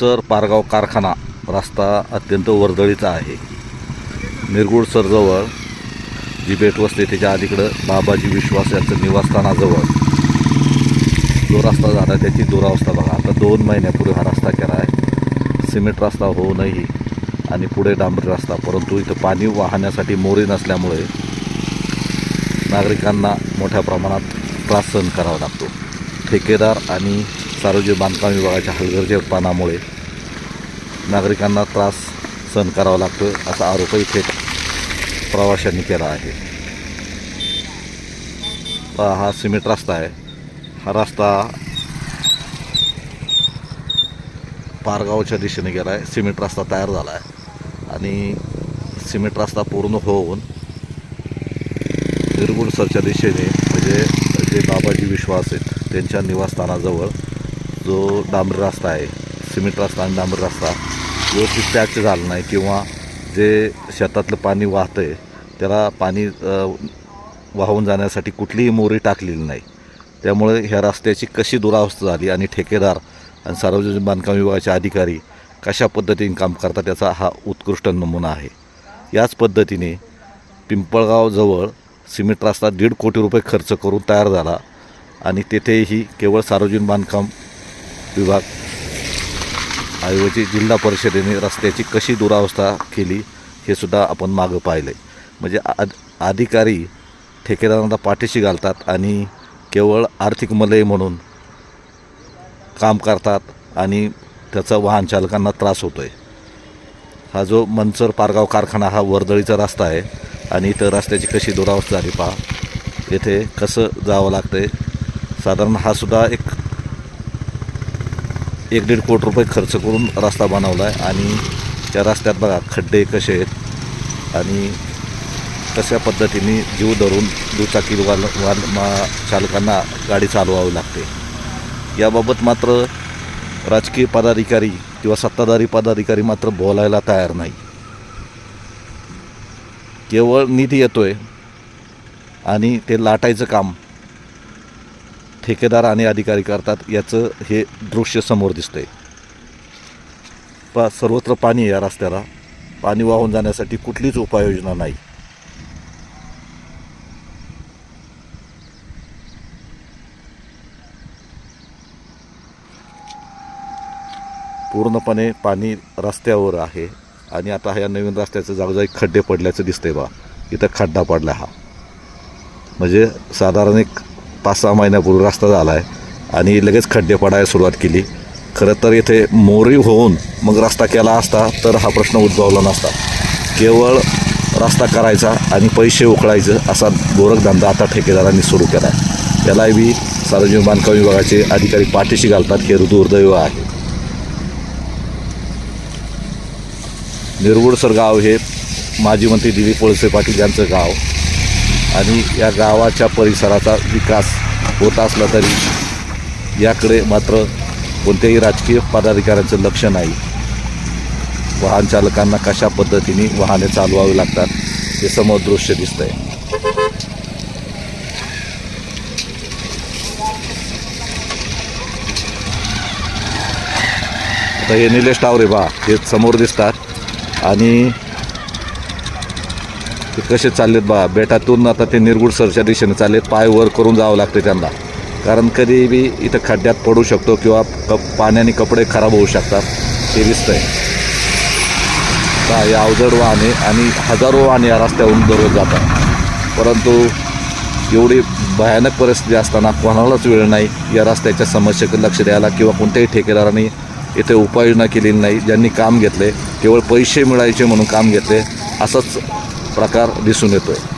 चर पारगाव कारखाना रस्ता अत्यंत वर्दळीचा आहे. निरगुडसरजवळ जी भेटवस्ती त्याच्या अलीकडं बाबाजी विश्वास यांचं निवासस्थानाजवळ. जो रस्ता झाला त्याची दुरावस्था बघा. आता दोन महिन्यापूर्वी हा रस्ता केला आहे. सिमेंट रस्ता होऊनही आणि पुढे डांबरी रस्ता परंतु इथं पाणी वाहण्यासाठी मोरी नसल्यामुळे नागरिकांना मोठ्या प्रमाणात त्रास सहन करावा लागतो. ठेकेदार आणि सार्वजनिक बांधकाम विभागाच्या हलगर्जेपणामुळे नागरिकांना त्रास सहन करावा लागतो असा आरोपही थेट प्रवाशांनी केला आहे. हा सिमेंट रस्ता आहे. हा रस्ता पारगावच्या दिशेने गेला आहे सिमेंट रस्ता तयार झाला आहे आणि सिमेंट रस्ता पूर्ण होऊन निरगुडसरच्या दिशेने म्हणजे जे बाबाजी विश्वास आहेत त्यांच्या निवासस्थानाजवळ जो डांबर रस्ता आहे सिमेंट रस्ता आणि डांबर रस्ता व्यवस्थित पॅच झाला नाही किंवा जे शेतातलं पाणी वाहतं आहे त्याला पाणी वाहून जाण्यासाठी कुठलीही मोरी टाकलेली नाही. त्यामुळे ह्या रस्त्याची कशी दुरावस्था झाली आणि ठेकेदार आणि सार्वजनिक बांधकाम विभागाचे अधिकारी कशा पद्धतीने काम करतात त्याचा हा उत्कृष्ट नमुना आहे. याच पद्धतीने पिंपळगावजवळ सिमेंट रस्ता दीड कोटी रुपये खर्च करून तयार झाला आणि तेथेही केवळ सार्वजनिक बांधकाम विभाग ऐवजी जिल्हा परिषदेने रस्त्याची कशी दुरावस्था केली हे सुद्धा आपण मागं पाहिलं आहे म्हणजे आद अधिकारी ठेकेदारांना पाठीशी घालतात आणि केवळ आर्थिक मलय म्हणून काम करतात आणि त्याचा वाहन चालकांना त्रास होतो आहे हा जो मंचर पारगाव कारखाना हा वर्दळीचा रस्ता आहे आणि इथं रस्त्याची कशी दुरावस्था झाली पहा. येथे कसं जावं लागतं आहे साधारण हा सुद्धा एक एक दीड कोटी रुपये खर्च करून रस्ता बनवला आहे आणि त्या रस्त्यात बघा खड्डे कसे आहेत आणि कशा पद्धतीने जीव धरून दुचाकी वाल वाल मा चालकांना गाडी चालवावी लागते. याबाबत मात्र राजकीय पदाधिकारी किंवा सत्ताधारी पदाधिकारी मात्र बोलायला तयार नाही. केवळ निधी येतो आहे आणि ते लाटायचं काम ठेकेदार आणि अधिकारी करतात याचं हे दृश्य समोर दिसतंय. पा सर्वत्र पाणी आहे या रस्त्याला. पाणी वाहून जाण्यासाठी कुठलीच उपाययोजना नाही. पूर्णपणे पाणी रस्त्यावर आहे आणि आता ह्या नवीन रस्त्याचं जागोजागी खड्डे पडल्याचं दिसतंय बा. इथं खड्डा पडला हा. म्हणजे साधारण एक पाच सहा महिन्यापूर्वी रस्ता झाला आहे आणि लगेच खड्डे पडायला सुरुवात केली. खरं तर इथे मोरी होऊन मग रस्ता केला असता तर हा प्रश्न उद्भवला नसता. केवळ रस्ता करायचा आणि पैसे उकळायचं असा गोरखधंदा आता ठेकेदारांनी सुरू केला आहे त्यालाही बी सार्वजनिक बांधकाम विभागाचे अधिकारी पाठीशी घालतात हे दुर्दैव आहे. निरगुडसर गाव हे माजी मंत्री दिलीप वळसे पाटील यांचं गाव. आणि या गावाच्या परिसराचा विकास होत असला तरी याकडे मात्र कोणत्याही राजकीय पदाधिकाऱ्यांचं लक्ष नाही. वाहन चालकांना कशा पद्धतीने वाहने चालवावी लागतात हे समोर दृश्य दिसतंय. आता हे निलेश टावरे बा हे समोर दिसतात. आणि ते कसे चाललेत बा बेटातून आता ते निरगुड सरच्या दिशेने चाललेत पाय वर करून जावं लागते त्यांना. कारण कधी बी इथं खड्ड्यात पडू शकतो किंवा कप पाण्याने कपडे खराब होऊ शकतात ते दिसतंय. हे अवजड वाहने आणि हजारो वाहने या रस्त्यावरून दररोज जातात. परंतु एवढी भयानक परिस्थिती असताना कोणालाच वेळ नाही या रस्त्याच्या समस्येकडे लक्ष द्यायला किंवा कोणत्याही ठेकेदारांनी इथे उपाययोजना केलेली नाही. ज्यांनी काम घेतले केवळ पैसे मिळायचे म्हणून काम घेतले असंच प्रकार दिसून येतो आहे